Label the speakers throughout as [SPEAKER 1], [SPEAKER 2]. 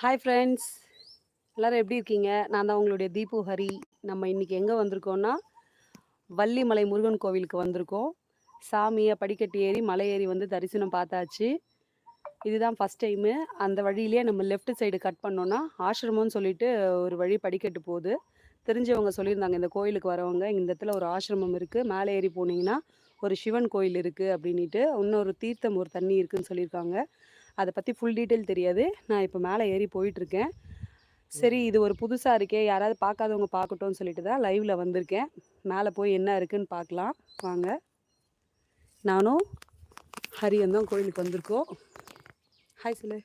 [SPEAKER 1] Hi friends எல்லாரும் எப்படி இருக்கீங்க? நான் தான் உங்களுடைய தீபு ஹரி. நம்ம இன்னைக்கு எங்கே வந்திருக்கோம்னா வள்ளிமலை முருகன் கோவிலுக்கு வந்திருக்கோம். சாமியை படிக்கட்டு ஏறி மலை ஏறி வந்து தரிசனம் பார்த்தாச்சு. இதுதான் ஃபஸ்ட் டைமு அந்த வழியிலேயே நம்ம லெஃப்ட் சைடு கட் பண்ணோன்னா ஆசிரமம்னு சொல்லிட்டு ஒரு வழி படிக்கட்டு போகுது. தெரிஞ்சவங்க சொல்லியிருந்தாங்க இந்த கோயிலுக்கு வரவங்க இந்த இடத்துல ஒரு ஆசிரமம் இருக்குது மேலே ஏறி போனீங்கன்னா ஒரு சிவன் கோயில் இருக்குது அப்படின்ட்டு இன்னொரு தீர்த்தம் ஒரு தண்ணி இருக்குதுன்னு சொல்லியிருக்காங்க. அதை பற்றி ஃபுல் டீட்டெயில் தெரியாது. நான் இப்போ மேலே ஏறி போயிட்டுருக்கேன். சரி இது ஒரு புதுசாக இருக்கே யாராவது பார்க்காதவங்க பார்க்கட்டும்னு சொல்லிட்டு தான் லைவில் வந்திருக்கேன். மேலே போய் என்ன இருக்குன்னு பார்க்கலாம் வாங்க. நானும் ஹரியன் தான் கோயிலுக்கு வந்திருக்கோம். ஹாய் சொல்லு.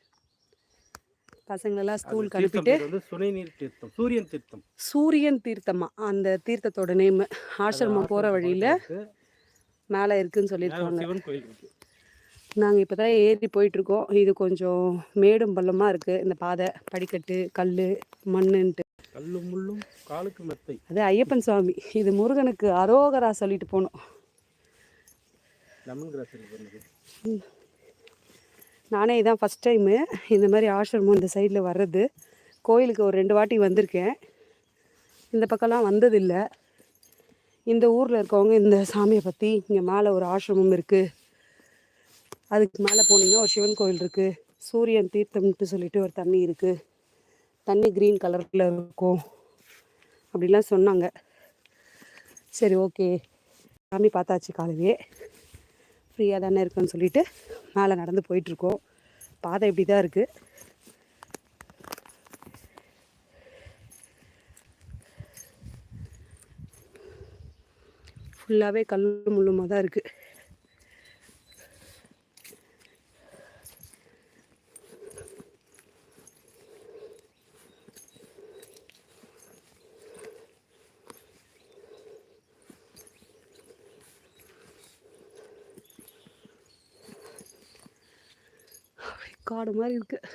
[SPEAKER 1] பசங்களெல்லாம் ஸ்கூலுக்கு அனுப்பிட்டு
[SPEAKER 2] சூரியன் தீர்த்தம்.
[SPEAKER 1] சூரியன் தீர்த்தமா? அந்த தீர்த்தத்தோட நேம் ஆசிரமம் போகிற வழியில். மேலே இருக்குன்னு சொல்லியிருக்காங்க. நாங்கள் இப்போ தான் ஏறி போயிட்டுருக்கோம். இது கொஞ்சம் மேடும் பள்ளமாக இருக்குது இந்த பாதை படிக்கட்டு கல் மண்ணுன்ட்டு.
[SPEAKER 2] கல்லும் முள்ளும் காலுக்கு மெத்தை.
[SPEAKER 1] அது ஐயப்பன் சுவாமி. இது முருகனுக்கு அரோகரா சொல்லிட்டு போனோம். நானே இதான் ஃபஸ்ட் டைமு இந்த மாதிரி ஆசிரமம் இந்த சைடில் வர்றது. கோயிலுக்கு ஒரு ரெண்டு வாட்டி வந்திருக்கேன். இந்த பக்கம்லாம் வந்ததில்லை. இந்த ஊரில் இருக்கவங்க இந்த சாமியை பற்றி இங்கே மேலே ஒரு ஆசிரமம் இருக்குது அதுக்கு மேலே போனீங்கன்னா ஒரு சிவன் கோயில் இருக்குது சூரியன் தீர்த்தம்ட்டு சொல்லிட்டு ஒரு தண்ணி இருக்குது தண்ணி க்ரீன் கலரில் இருக்கும். அப்படிலாம் சொன்னாங்க. சரி ஓகே. சாமி பார்த்தாச்சு காலையே ஃப்ரீயாக தானே இருக்குன்னு சொல்லிட்டு மேலே நடந்து போயிட்டுருக்கோம். பாதை இப்படி தான் இருக்குது ஃபுல்லாகவே கல் முள்ளுமாக தான் இருக்குது காடு மாதிரி இருக்குது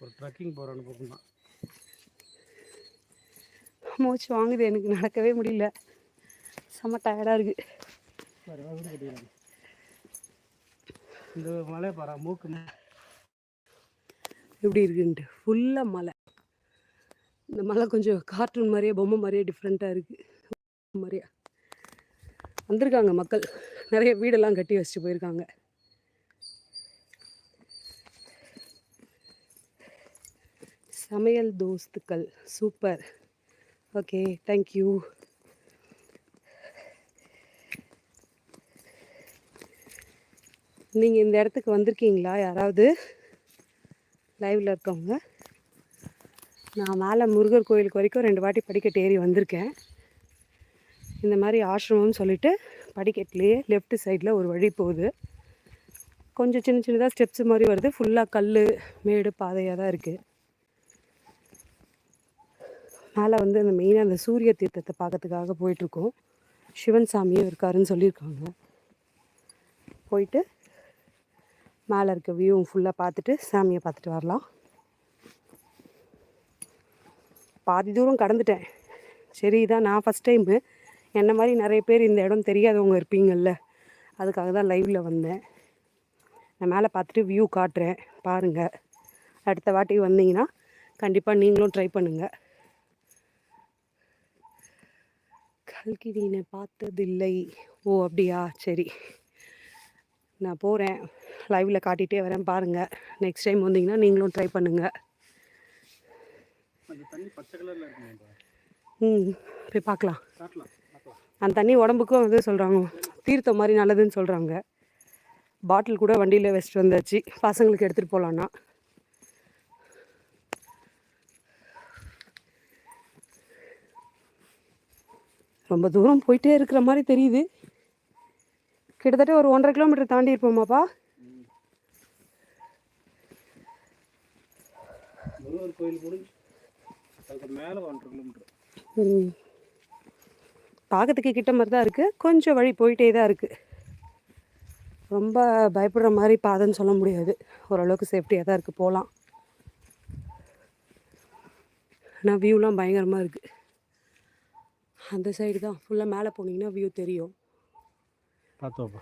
[SPEAKER 2] ஒரு ட்ரக்கிங் போகிற அனுபவம் தான்
[SPEAKER 1] மூச்சு வாங்குது. எனக்கு நடக்கவே முடியல. செம்ம டயர்டாக இருக்குது
[SPEAKER 2] இந்த மலை பாரா மூக்கு
[SPEAKER 1] எப்படி இருக்குன்ட்டு. ஃபுல்லாக மலை. இந்த மலை கொஞ்சம் கார்ட்டூன் மாதிரியே பொம்மை மாதிரியே டிஃப்ரெண்ட்டாக இருக்குது மாதிரியா வந்திருக்காங்க மக்கள். நிறைய வீடெல்லாம் கட்டி வச்சுட்டு போயிருக்காங்க. சமையல் தோஸ்துக்கள். சூப்பர். ஓகே தேங்க்யூ நீங்கள் இந்த இடத்துக்கு வந்திருக்கீங்களா? யாராவது? லைவில் இருக்கவங்க. நான் மேலே முருகர் கோயிலுக்கு வரைக்கும் ரெண்டு வாட்டி படிக்கட்டு ஏறி வந்திருக்கேன். இந்த மாதிரி ஆசிரமம்னு சொல்லிட்டு படிக்கட்டுலேயே லெஃப்ட் சைடில் ஒரு வழி போகுது. கொஞ்சம் சின்ன சின்னதாக ஸ்டெப்ஸ் மாதிரி வருது. ஃபுல்லாக கல் மேடு பாதையாக தான் இருக்குது மேலே வந்து அந்த மெயினாக அந்த சூரிய தீர்த்தத்தை பார்க்கறதுக்காக போயிட்டுருக்கோம். சிவன் சாமியும் இருக்காருன்னு சொல்லியிருக்காங்க. போயிட்டு மேலே இருக்க வியூ ஃபுல்லாக பார்த்துட்டு சாமியை பார்த்துட்டு வரலாம். பாதி தூரம் கடந்துட்டேன். சரி இதான் நான் ஃபஸ்ட் டைமு என்ன மாதிரி நிறைய பேர் இந்த இடம் தெரியாதவங்க இருப்பீங்கள்ல அதுக்காக தான் லைவில் வந்தேன். நான் மேலே பார்த்துட்டு வியூ காட்டுறேன் பாருங்கள் அடுத்த வாட்டி வந்தீங்கன்னா கண்டிப்பாக நீங்களும் ட்ரை பண்ணுங்கள் கல்கிரினை பார்த்ததில்லை. ஓ அப்படியா? சரி. நான் போகிறேன் லைவில் காட்டிகிட்டே வரேன் பாருங்கள் நெக்ஸ்ட் டைம் வந்தீங்கன்னா நீங்களும் ட்ரை பண்ணுங்கள் ம் போய் பார்க்கலாம். அந்த தண்ணி உடம்புக்கும் வந்து சொல்கிறாங்க தீர்த்தம் மாதிரி நல்லதுன்னு சொல்கிறாங்க பாட்டில் கூட வண்டியில் வச்சுட்டு வந்தாச்சு. பசங்களுக்கு எடுத்துகிட்டு போகலான்னா ரொம்ப தூரம் போயிட்டே இருக்கிற மாதிரி தெரியுது. கிட்டத்தட்ட ஒரு ஒன்றரை கிலோமீட்டர் தாண்டி இருப்போமாப்பா?
[SPEAKER 2] கோயில் மேலே ஒன்றரை கிலோமீட்டர்.
[SPEAKER 1] ம். பார்க்கறதுக்கு கிட்ட மாதிரி தான் இருக்குது கொஞ்சம் வழி போயிட்டே தான் இருக்குது ரொம்ப பயப்படுற மாதிரி பாதைன்னு சொல்ல முடியாது. ஓரளவுக்கு சேஃப்டியாக தான் இருக்குது போகலாம் ஆனால் வியூலாம் பயங்கரமாக இருக்குது அந்த சைடு தான். ஃபுல்லாக மேலே போனீங்கன்னா வியூ தெரியும்.
[SPEAKER 2] பார்த்தோம்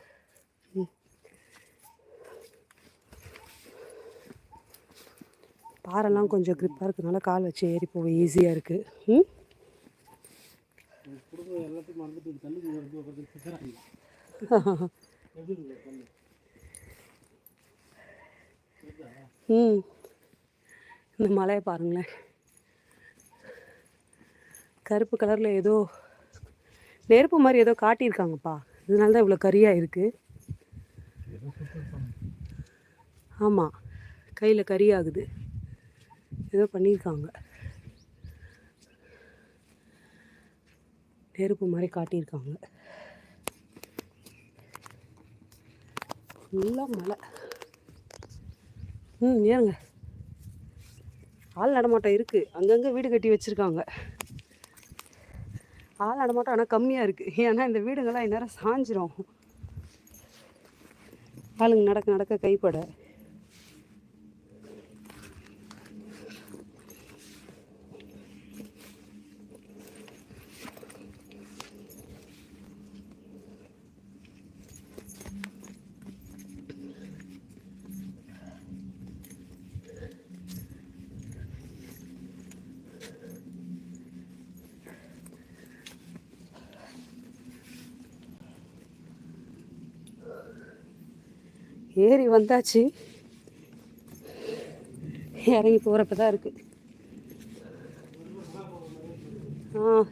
[SPEAKER 1] பாறைலாம் கொஞ்சம் க்ரிப்பாக இருக்கிறதுனால கால் வச்சு ஏறி போக ஈஸியாக இருக்குது ம்?
[SPEAKER 2] எல்லாத்தையும் மறந்துட்டு
[SPEAKER 1] ம். இந்த மலையை பாருங்களேன். கருப்பு கலரில் ஏதோ நெருப்பு மாதிரி ஏதோ காட்டியிருக்காங்கப்பா. இதனால தான் இவ்வளோ கரியாக இருக்குது ஆமாம் கையில் கறி ஆகுது. ஏதோ பண்ணியிருக்காங்க. நெருப்பு மாதிரி காட்டியிருக்காங்க. ஃபுல்லாக மழை. ம் ஏறுங்க. ஆள் நடமாட்டம் இருக்குது அங்கங்கே வீடு கட்டி வச்சுருக்காங்க. ஆள் நடமாட்டம் ஆனால் கம்மியாக இருக்குது ஏன்னா இந்த வீடுங்கள்லாம் இந்நேரம் சாஞ்சிரும். ஆளுங்க நடக்க நடக்க கைப்பட. ஏறி வந்தாச்சு. இறங்கி போகிறப்ப தான் இருக்குது ஆ.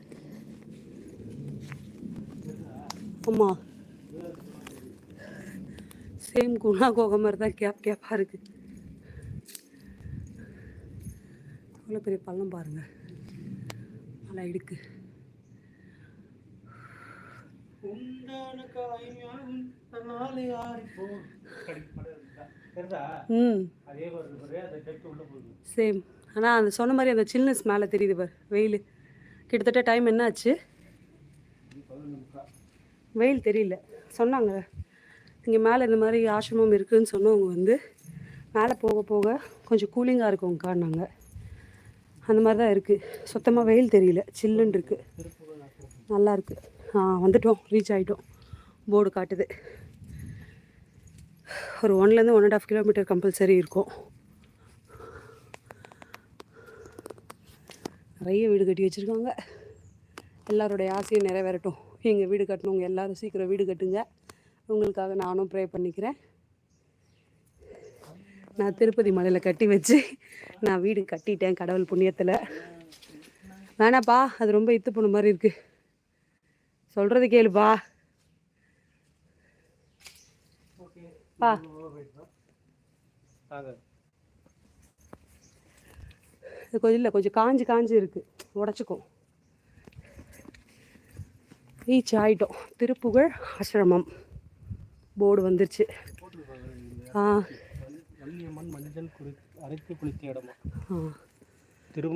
[SPEAKER 1] ஆமாம் சேம் குணா கோக மாதிரி தான் கேப் கேப்பாக இருக்குது அவ்வளோ பெரிய பள்ளம் பாருங்கள் நல்லா
[SPEAKER 2] இருக்குது
[SPEAKER 1] ம்.
[SPEAKER 2] அதே வருது பாரு அந்த டெப்த் உள்ள போகுது.
[SPEAKER 1] சேம். ஆனால் அந்த சொன்ன மாதிரி அந்த சில்னஸ் மேலே தெரியுது பார் வெயில். கிட்டத்தட்ட டைம் என்ன ஆச்சு வெயில் தெரியல. சொன்னாங்க. இங்கே மேலே இந்த மாதிரி ஆசிரமம் இருக்குதுன்னு சொன்னவங்க வந்து மேலே போக போக கொஞ்சம் கூலிங்காக இருக்கும்க்கான்னாங்க. அந்த மாதிரி தான் இருக்குது சுத்தமாக வெயில் தெரியல. சில்லுன்னு இருக்குது நல்லா இருக்குது ஆ வந்துட்டோம். ரீச் ஆகிட்டோம் போர்டு காட்டுது. ஒரு ஒன்லேருந்து one and half kilometre compulsory இருக்கும். நிறைய வீடு கட்டி வச்சுருக்காங்க. எல்லாருடைய ஆசையும் நிறைவேறட்டும். எங்கள் வீடு கட்டணவங்க எல்லோரும் சீக்கிரம் வீடு கட்டுங்க. உங்களுக்காக நானும் ப்ரே பண்ணிக்கிறேன். நான் திருப்பதி மலையில் கட்டி வச்சு நான் வீடு கட்டிட்டேன் கடவுள் புண்ணியத்தில். வேணாப்பா அது ரொம்ப இத்து போன மாதிரி இருக்குது சொல்கிறது கேளுப்பா. பா. கொஞ்சம் இல்லை கொஞ்சம் காஞ்சு காஞ்சு இருக்குது உடச்சிக்கும் ரீச் ஆகிட்டோம் திருப்புகழ் ஆசிரமம். போர்டு வந்துருச்சு. ஆ.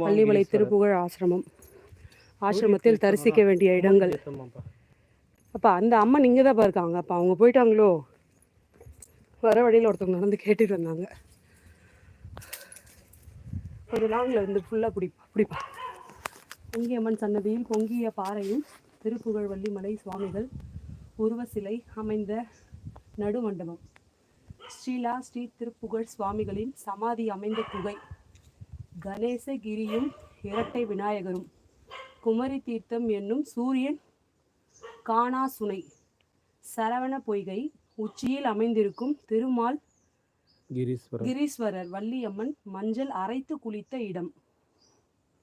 [SPEAKER 1] பள்ளிமலை திருப்புகழ் ஆசிரமம். ஆசிரமத்தில் தரிசிக்க வேண்டிய இடங்கள். அப்பா அந்த அம்மன் இங்கே தான் இருக்காங்க அப்போ அவங்க போயிட்டாங்களோ? வர வழியில் ஒருத்தவங்க நடந்து கேட்டுட்டு வந்தாங்க ஒரு லாங்கில் இருந்து ஃபுல்லாக பிடிப்பா பிடிப்பா பொங்கியம்மன் சன்னதியில் பொங்கிய பாறையும் திருப்புகழ் வள்ளிமலை சுவாமிகள் உருவ சிலை அமைந்த நடுமண்டபம் ஸ்ரீலா ஸ்ரீ திருப்புகழ் சுவாமிகளின் சமாதி அமைந்த குகை. கணேசகிரியும் இரட்டை விநாயகரும். குமரி தீர்த்தம் என்னும் சூரியன் காணாசுனை. சரவண பொய்கை உச்சியில் அமைந்திருக்கும் திருமால்
[SPEAKER 2] கிரீஸ்வரர்.
[SPEAKER 1] கிரீஸ்வரர் வள்ளியம்மன் மஞ்சள் அரைத்து குளித்த இடம்.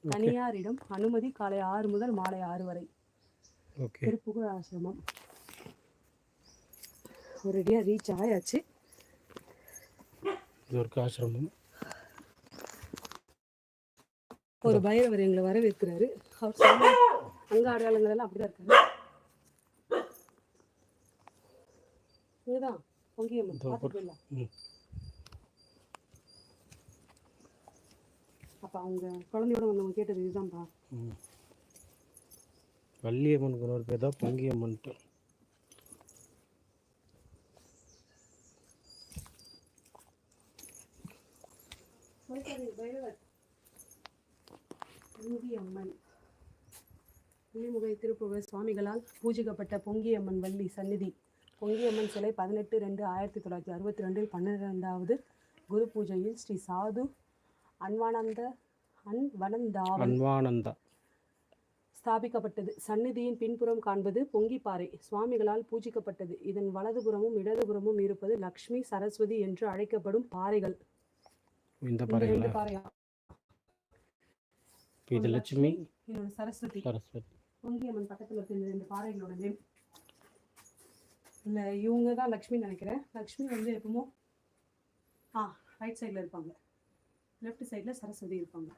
[SPEAKER 1] தனியாரிடம் அனுமதி காலை ஆறு முதல் மாலை ஆறு வரை. திருப்புகழ் ஆசிரமம். ஒரேடியாக ரீச் ஆயாச்சு.
[SPEAKER 2] ஆசிரமம்
[SPEAKER 1] ஒரு பைரவர் எங்களை வரவேற்கிறாரு. அவர் சொன்ன அங்க அடையாளங்கள் எல்லாம் அப்படிதான் இருக்காரு இங்கதான் பொங்கியம்மன்
[SPEAKER 2] இதோ
[SPEAKER 1] பார்த்துட்டு போயிடலாம்
[SPEAKER 2] ம்.
[SPEAKER 1] அப்ப அவங்க குழந்தையோட வந்தவங்க கேட்டது இதுதான்ப்பா
[SPEAKER 2] வள்ளியம்மனுக்கு ஒரு பேர் தான் பொங்கியம்மன்ட்டு.
[SPEAKER 1] பொங்கியம்மன். நீர்முகை திருப்புகழ் சுவாமிகளால் பூஜிக்கப்பட்ட பொங்கியம்மன் வள்ளி சந்நிதி. பொங்கியம்மன் சிலை பதினெட்டு ரெண்டு ஆயிரத்தி தொள்ளாயிரத்தி அறுபத்தி ரெண்டில் பன்னிரெண்டாவது குரு பூஜையில் ஸ்ரீ சாது அன்வானந்த அன்வனந்தாவன்
[SPEAKER 2] அன்வானந்தா.
[SPEAKER 1] ஸ்தாபிக்கப்பட்டது. சந்நிதியின் பின்புறம் காண்பது பொங்கிப்பாறை. சுவாமிகளால் பூஜிக்கப்பட்டது. இதன் வலதுபுறமும் இடதுபுறமும் இருப்பது லக்ஷ்மி சரஸ்வதி என்று அழைக்கப்படும் பாறைகள்.
[SPEAKER 2] இந்த
[SPEAKER 1] பாறையா?
[SPEAKER 2] இது லட்சுமி
[SPEAKER 1] சரஸ்வதி.
[SPEAKER 2] சரஸ்வதி.
[SPEAKER 1] பொங்கியம்மன் பக்கத்துல இருக்க இந்த ரெண்டு பாறைகளோட நேம் இல்லை இவங்க தான் லக்ஷ்மி நினைக்கிறேன். லக்ஷ்மி வந்து எப்பவுமோ ஆ ரைட் சைடில் இருப்பாங்க. லெஃப்ட் சைடில் சரஸ்வதி இருப்பாங்க.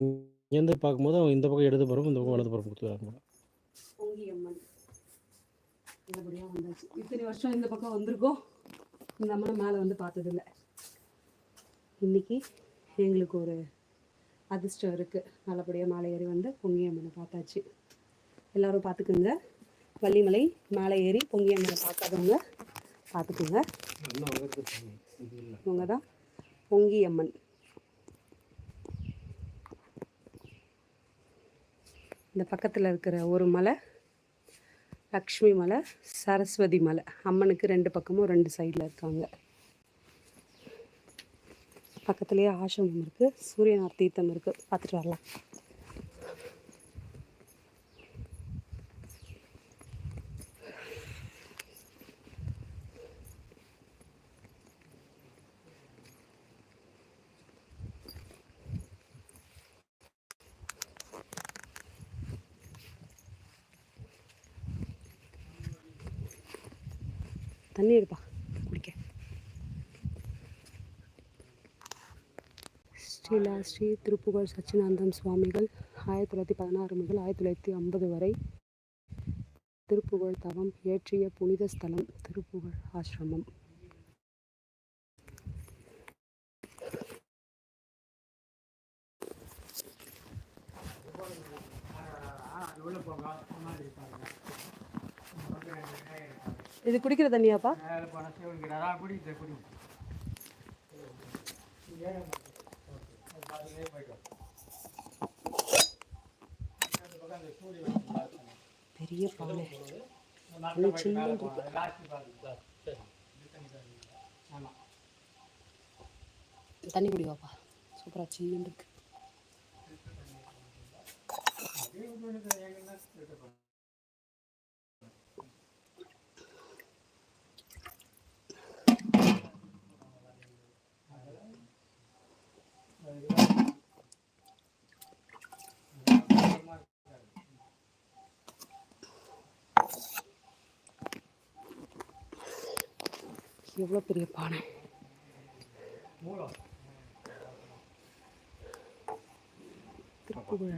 [SPEAKER 2] இங்கேருந்து பார்க்கும்போது அவங்க இந்த பக்கம் இடது புறம் இந்த பக்கம் வலது புறம் கொடுத்துருக்காங்க
[SPEAKER 1] பொங்கியம்மன் நல்லபடியாக வந்தாச்சு. இத்தனை வருஷம் இந்த பக்கம் வந்திருக்கோம். இந்த அம்மனை மேலே வந்து பார்த்ததில்ல. இன்னைக்கு எங்களுக்கு ஒரு அதிர்ஷ்டம் இருக்குது நல்லபடியாக மேலே ஏறி வந்து பொங்கியம்மனை பார்த்தாச்சு. எல்லாரும் பார்த்துக்குங்க. வள்ளிமலை மேலே ஏறி பொங்கியம்மனை பார்க்காதவங்க பார்த்துக்குங்க. இவங்க தான் பொங்கி அம்மன் இந்த பக்கத்தில் இருக்கிற ஒரு மலை லக்ஷ்மி மலை சரஸ்வதி மலை. அம்மனுக்கு ரெண்டு பக்கமும் ரெண்டு சைடில் இருக்காங்க. பக்கத்துலேயே ஆசிரமம் இருக்குது சூரியனார் தீர்த்தம் இருக்குது பார்த்துட்டு வரலாம். தண்ணி எடுப்பா. குடிக்க. ஸ்ரீலா ஸ்ரீ திருப்புகழ் சச்சிதானந்தம் சுவாமிகள் ஆயிரத்தி தொள்ளாயிரத்தி பதினாறு முதல் ஆயிரத்தி தொள்ளாயிரத்தி ஐம்பது வரை திருப்புகழ் தவம் இயற்றிய புனித ஸ்தலம் திருப்புகழ் ஆசிரமம். இது குடிக்கிற தண்ணியாப்பா? பெரிய பானை தண்ணி குடிவாப்பா. சூப்பரா சில்லுன்னு இருக்கு. எவ்வளோ பெரிய பானை? திருப்புகழ்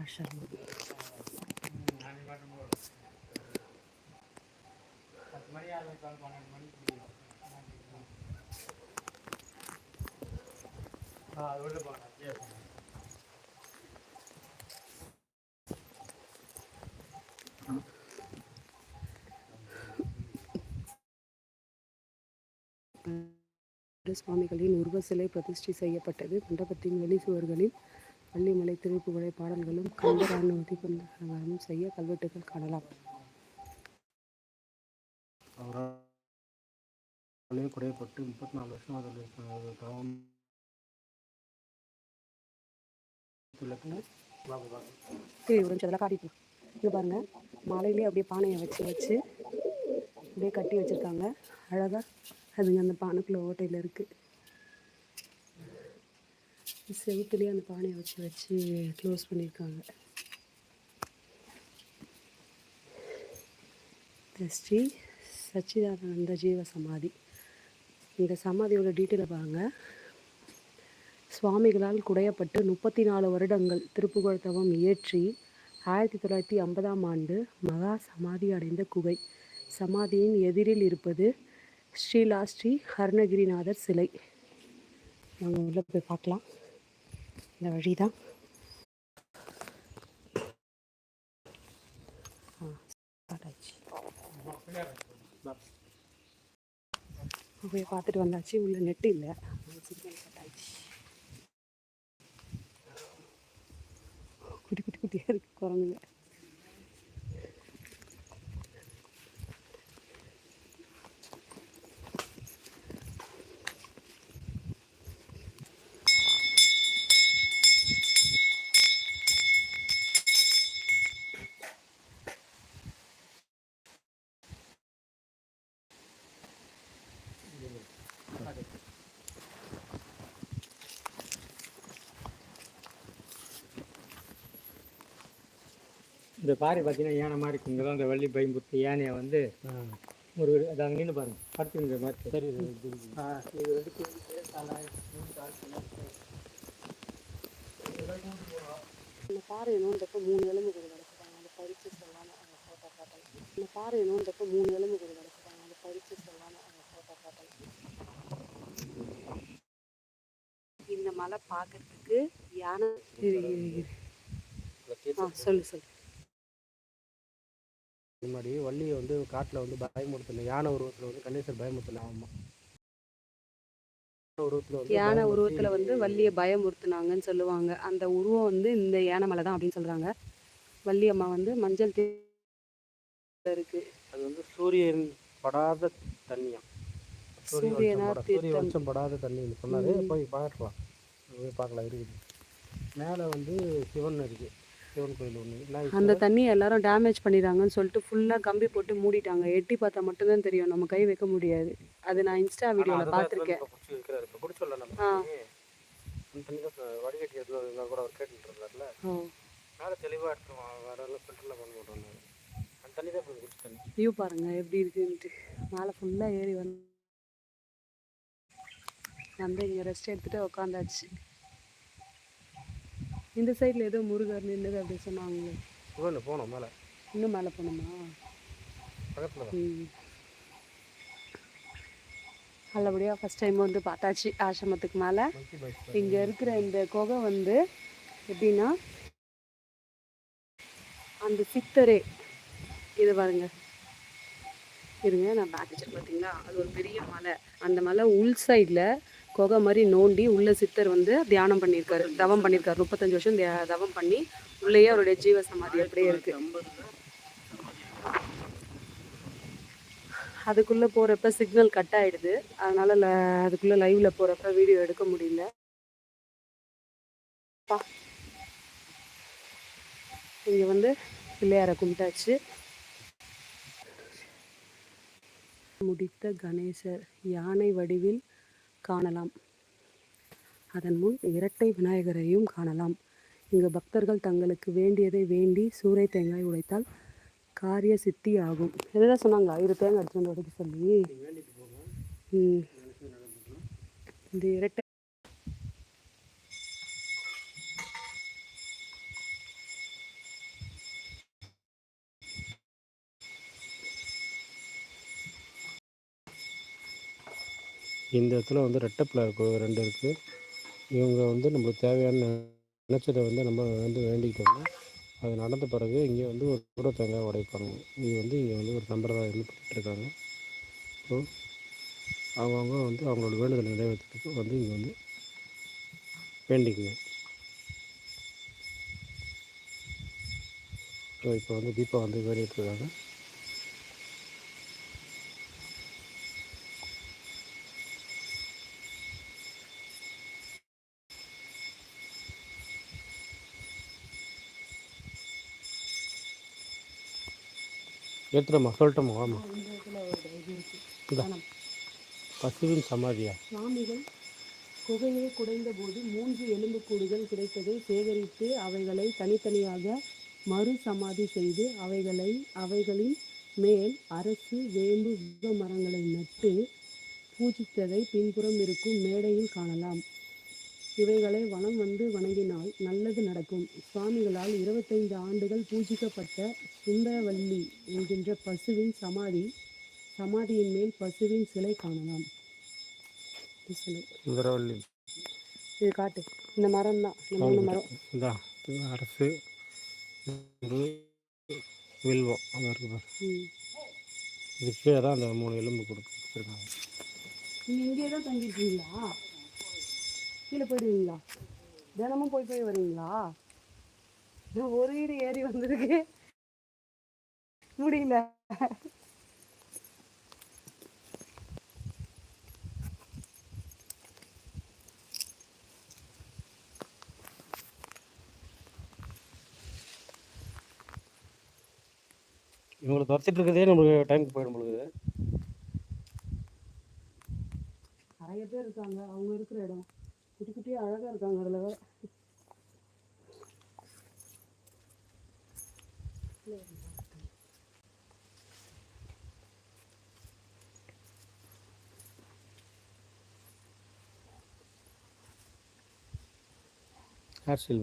[SPEAKER 1] ஆசிரமம் சுவாமிகளின் உருவ சிலை பிரதிஷ்டை செய்யப்பட்டது. மண்டபத்தின் வெளி சுவர்களில் வள்ளிமலை திருப்புகழை பாடல்களும் கந்தரானுமதி குந்தரங்களும் செய்ய கல்வெட்டுகள் காணலாம்.
[SPEAKER 2] அவராலே குறையப்பட்டு முப்பத்தி நாலு வருஷம் அதில் தவம்
[SPEAKER 1] சரி ஒரு நிமிஷம் அதெல்லாம் காட்டிட்டு பாருங்க மாலையிலே அப்படியே பானையை வச்சு வச்சு அப்படியே கட்டி வச்சிருக்காங்க. அழகா அதுங்க அந்த பானைக்குள்ள ஓட்டையில் இருக்குது செவுத்துலேயே அந்த பானையை வச்சு வச்சு க்ளோஸ் பண்ணியிருக்காங்க ஸ்ரீ சச்சிதானந்த ஜீவ சமாதி. இந்த சமாதியோட டீட்டெயிலை பாருங்கள் சுவாமிகளால் குடையப்பட்டு முப்பத்தி நாலு வருடங்கள் திருப்புகழ் தவம் இயற்றி ஆயிரத்தி தொள்ளாயிரத்தி ஐம்பதாம் ஆண்டு மகா சமாதி அடைந்த குகை. சமாதியின் எதிரில் இருப்பது ஸ்ரீலா ஸ்ரீ அருணகிரிநாதர் சிலை. நம்ம உள்ளே போய் பார்க்கலாம். இந்த வழி தான் போய் பார்த்துட்டு வந்தாச்சு. உள்ள நெட்டு இல்லை. குட்டி குட்டி குட்டியாக இருக்குது குரங்குங்க.
[SPEAKER 3] இந்த பாறை பார்த்தீங்கன்னா யானை மாதிரி இருக்கு இங்கே தான் இந்த வள்ளி பயம்புத்து யானையை வந்து ஒரு அது அங்கே நின்று பாருங்க படுத்துங்கிற மாதிரி சரி ஆ இது வந்து.
[SPEAKER 1] இந்த பாறை நோண்டப்ப மூணு எலும்புகள் கிடக்குறாங்க அதை பறித்து சொல்லாம அந்த ஃபோட்டோ காட்டலாம் இந்த பாறை நோண்டப்ப மூணு எலும்புகள் கிடக்குறாங்க அதை பறித்து சொல்லாம அந்த ஃபோட்டோ காட்டலாம் இந்த மலை பார்க்கறதுக்கு யானை சொல்லு சொல்லு.
[SPEAKER 2] முன்னாடி வள்ளியை வந்து காட்டில் வந்து பயமுறுத்தின யானை உருவத்தில் வந்து கணேசர் பயமுறுத்தின வந்து
[SPEAKER 1] யானை உருவத்துல வந்து வள்ளியை பயமுறுத்துனாங்கன்னு சொல்லுவாங்க. அந்த உருவம் வந்து இந்த யானை மலை தான் அப்படின்னு சொல்றாங்க. வள்ளி அம்மா வந்து மஞ்சள் தே இருக்கு.
[SPEAKER 2] அது வந்து சூரியன் படாத தண்ணியா சூரிய வெளிச்சம் படாத தண்ணின்னு சொன்னாரு. போய் பார்க்கலாம். போய் பார்க்கலாம் இருக்குது. மேலே வந்து சிவன் இருக்கு. சிவன் கோயில் ஒன்று
[SPEAKER 1] அந்த தண்ணியை எல்லாரும் டேமேஜ் பண்ணிடுறாங்கன்னு சொல்லிட்டு ஃபுல்லா கம்பி போட்டு மூடிட்டாங்க. எட்டி பார்த்தா மட்டும்தான் தெரியும். நம்ம கை வைக்க முடியாது. அது நான் இன்ஸ்டா வீடியோல பார்த்துருக்கேன். ஆ.
[SPEAKER 2] தண்ணி. தண்ணி தண்ணி
[SPEAKER 1] வியூ பாருங்க எப்படி இருக்குன்ட்டு. மேலே ஃபுல்லா ஏறி வந்து வந்து இங்க ரெஸ்ட் எடுத்துட்டு உட்காந்தாச்சு இந்த சைடுல ஏதோ முருகர் நின்னுது அப்படி சொன்னாங்களே.
[SPEAKER 2] சிவன் போனோம் மேலே.
[SPEAKER 1] இன்னும் மேலே போகணுமா?
[SPEAKER 2] பக்கத்தில்.
[SPEAKER 1] நல்லபடியாக ஃபஸ்ட் டைம் வந்து பார்த்தாச்சு ஆசிரமத்துக்கு மேலே. இங்கே இருக்கிற இந்த குகை வந்து எப்படின்னா அந்த சித்தரே. இது பாருங்க. இருங்க நான் பேக் வச்சு பார்த்தீங்களா அது ஒரு பெரிய மலை. அந்த மலை உள் சைடில் குகை மாதிரி நோண்டி உள்ள சித்தர் வந்து தியானம் பண்ணியிருக்காரு. தவம் பண்ணியிருக்காரு. முப்பத்தஞ்சு வருஷம் தவம் பண்ணி உள்ளேயே அவருடைய ஜீவ சமாதி அப்படியே இருக்கு. அதுக்குள்ளே போகிறப்ப சிக்னல் கட் ஆகிடுது அதனால் ல அதுக்குள்ளே லைவில் போகிறப்ப வீடியோ எடுக்க முடியல. பா. இங்கே வந்து பிள்ளையாரை கும்பிட்டாச்சு. முடித்த கணேசர் யானை வடிவில் காணலாம். அதன் முன் இரட்டை விநாயகரையும் காணலாம். இங்கு பக்தர்கள் தங்களுக்கு வேண்டியதை வேண்டி சூறை தேங்காய் உடைத்தால் காரிய சித்தி ஆகும். எதாவது சொன்னாங்களா இரு தேங்காய் வந்து உடைக்க சொல்லி. இந்த இரட்டை
[SPEAKER 2] இந்த இடத்துல வந்து ரெட்டப்பில் இருக்கு ரெண்டு இருக்குது இவங்க வந்து நம்மளுக்கு தேவையான நினச்சதை வந்து நம்ம வந்து வேண்டிக்கிட்டோம்னா அது நடந்த பிறகு இங்கே வந்து ஒரு கூட தேங்காய் உடைப்பாங்க. இது வந்து இங்கே வந்து ஒரு சம்பிரதாயம் வந்து பண்ணிட்டுருக்காங்க ஸோ அவங்கவுங்க வந்து அவங்களோட வேண்டுதல் நிறைவேற்றத்துக்கு வந்து இங்கே வந்து வேண்டிக்குங்க. ஸோ இப்போ வந்து தீபா வந்து வேண்டிகிட்டு இருக்காங்க ஏற்றுறமா சொல்லட்டோமா ஆமாம்
[SPEAKER 1] இந்த இடத்துல ஒரு இது இருக்கு.
[SPEAKER 2] இதா. பசுவின் சமாதியா?
[SPEAKER 1] சுவாமிகள் குகையை குடைந்த போது மூன்று எலும்புக்கூடுகள் கிடைத்ததை சேகரித்து அவைகளை தனித்தனியாக மறு சமாதி செய்து அவைகளை அவைகளின் மேல் அரசு வேம்பு மரங்களை நட்டு பூஜித்ததை பின்புறம் இருக்கும் மேடையில் காணலாம். இவைகளை வனம் வந்து வணங்கினால் நல்லது நடக்கும். சுவாமிகளால் இருபத்தைந்து ஆண்டுகள் பூஜிக்கப்பட்ட சுந்தரவல்லி என்கின்ற பசுவின் சமாதி சமாதியின் மேல் பசுவின் சிலை காணலாம்.
[SPEAKER 2] சுந்தரவல்லி.
[SPEAKER 1] இது காட்டு. இந்த மரம் தான். இந்த மரம்.
[SPEAKER 2] அரசு. வில்வம். அங்கே இருக்கு பாரு.
[SPEAKER 1] ம்.
[SPEAKER 2] இது கீழே தான் அந்த மூணு எலும்பு கொடுத்துருக்காங்க
[SPEAKER 1] நீங்க இங்கே தான் தங்கியிருக்கீங்களா? கீழே போயிடுவீங்களா? தினமும் போய் போய் வருவீங்களா? ஒரு வீடு ஏறி வந்திருக்கு முடியல.
[SPEAKER 2] இவங்களை துரத்திட்டு இருக்கிறதே நம்மளுக்கு டைமுக்கு போயிடும் பொழுது
[SPEAKER 1] நிறைய பேர் இருக்காங்க. அவங்க இருக்கிற இடம். குட்டி குட்டியா அழகா இருக்காங்க அதுல வேற.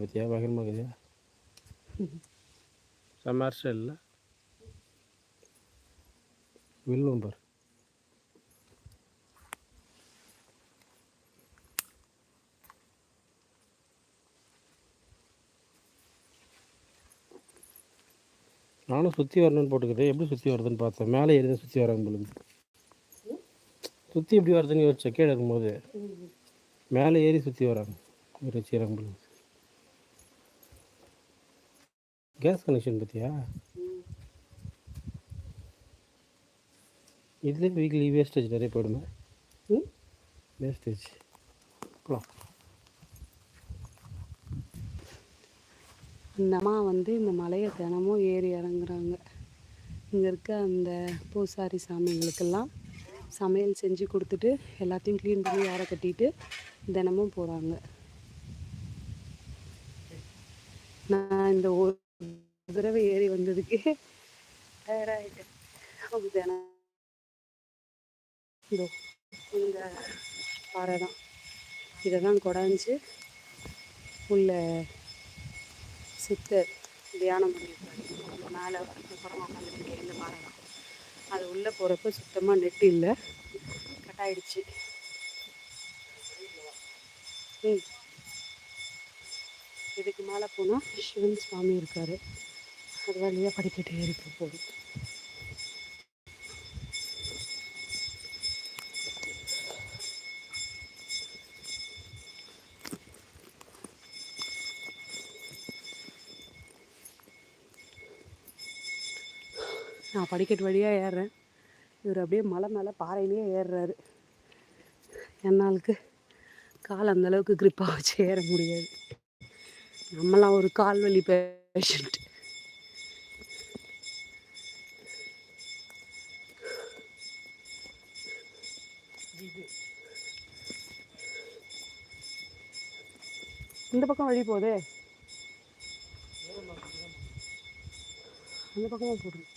[SPEAKER 2] பார்த்தியா பயங்கரமாக இருக்குதா செம்ம ஸ்டைல் இல்லை வில்லும் நானும் சுற்றி வரணும்னு போட்டுக்கிட்டேன். எப்படி சுற்றி வருதுன்னு பார்த்தேன். மேலே ஏறி தான் சுற்றி வராங்க பொழுது சுற்றி எப்படி வருதுன்னு யோசிச்சேன் கீழே இருக்கும்போது மேலே ஏறி சுற்றி வராங்க. ஒரு சீரகம் பொழுது கேஸ் கனெக்ஷன் பற்றியா இதுலேயே வீக்லி வேஸ்டேஜ் நிறைய போயிடுமே.
[SPEAKER 1] ம்?
[SPEAKER 2] வேஸ்டேஜ் போகலாம்
[SPEAKER 1] இந்த அம்மா வந்து இந்த மலையை தினமும் ஏறி இறங்குறாங்க. இங்கே இருக்க அந்த பூசாரி சாமிங்களுக்கெல்லாம் சமையல் செஞ்சு கொடுத்துட்டு எல்லாத்தையும் க்ளீன் பண்ணி யாரை கட்டிட்டு தினமும் போகிறாங்க நான் இந்த ஒரு தடவை ஏறி வந்ததுக்கு டயர்டாயிட்டேன் தினம் இந்த பாறை தான் இதை தான் குடஞ்சி உள்ள சித்தர் தியானம் பண்ணியிருக்காரு. மேலே அப்புறமா உட்காந்துட்டு இந்த பாறை அது உள்ளே போகிறப்ப சுத்தமாக நெட் இல்லை. கட் ஆயிடுச்சு. ம். இதுக்கு மேலே போனால் சிவன் சுவாமி இருக்கார். அது வழியாக படிக்கட்டு ஏறி போகுது. நான் படிக்கட்டு வழியாக ஏறுறேன். இவர் அப்படியே மலை மேலே பாறையிலேயே ஏறுறாரு. என்னாளுக்கு கால் அந்தளவுக்கு கிரிப்பாக வச்சு ஏற முடியாது. நம்மளாம் ஒரு கால் வலி பேஷண்ட் இந்த பக்கம் வழி போகுதே. அந்த பக்கமாக போடுறேன்